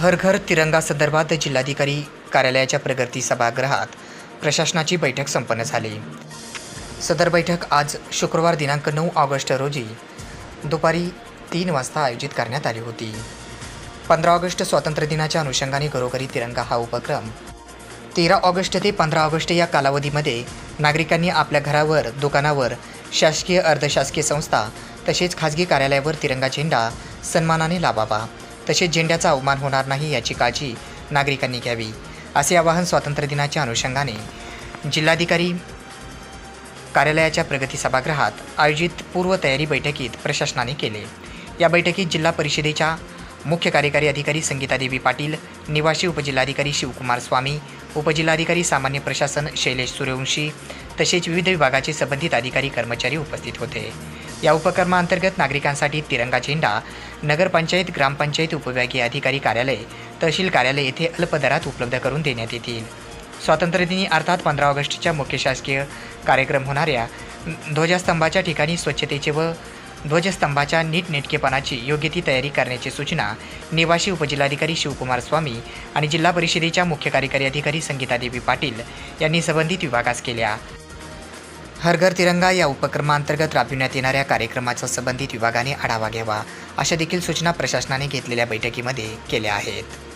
हर घर तिरंगा संदर्भात जिल्हाधिकारी कार्यालयाच्या प्रगती सभागृहात प्रशासनाची बैठक संपन्न झाली. सदर बैठक आज शुक्रवार दिनांक नऊ ऑगस्ट रोजी दुपारी तीन वाजता आयोजित करण्यात आली होती. पंधरा ऑगस्ट स्वातंत्र्य दिनाच्या अनुषंगाने घरोघरी तिरंगा हा उपक्रम. तेरा ऑगस्ट ते पंधरा ऑगस्ट या कालावधीमध्ये नागरिकांनी आपल्या घरावर दुकानावर शासकीय अर्धशासकीय संस्था तसेच खाजगी कार्यालयावर तिरंगा झेंडा सन्मानाने लावावा. तसेच झेंड्याचा अवमान होणार नाही याची काळजी नागरिकांनी घ्यावी. असे आवाहन स्वातंत्र्य दिनाच्या अनुषंगाने जिल्हाधिकारी कार्यालयाच्या प्रगती सभागृहात आयोजित पूर्वतयारी बैठकीत प्रशासनाने केले. या बैठकीत जिल्हा परिषदेच्या मुख्य कार्यकारी अधिकारी संगीतादेवी पाटील निवासी उपजिल्हाधिकारी शिवकुमार स्वामी उपजिल्हाधिकारी सामान्य प्रशासन शैलेश सूर्यवंशी तसेच विविध विभागाचे संबंधित अधिकारी कर्मचारी उपस्थित होते. या उपक्रमाअंतर्गत नागरिकांसाठी तिरंगा झेंडा नगरपंचायत ग्रामपंचायत उपविभागीय अधिकारी कार्यालय तहसील कार्यालय येथे अल्पदरात उपलब्ध करून देण्यात येतील. स्वातंत्र्यदिनी अर्थात पंधरा ऑगस्टच्या मुख्य शासकीय कार्यक्रम होणाऱ्या ध्वजस्तंभाच्या ठिकाणी स्वच्छतेचे व ध्वजस्तंभाच्या नीटनेटकेपणाची योग्य ती तयारी करण्याची सूचना निवासी उपजिल्हाधिकारी शिवकुमार स्वामी आणि जिल्हा परिषदेच्या मुख्य कार्यकारी अधिकारी संगीतादेवी पाटील यांनी संबंधित विभागास केल्या. हर घर तिरंगा या उपक्रमांतर्गत राबविण्यात येणाऱ्या कार्यक्रमाचा संबंधित विभागाने आढावा घ्यावा अशा देखील सूचना प्रशासनाने घेतलेल्या बैठकीमध्ये केल्या आहेत.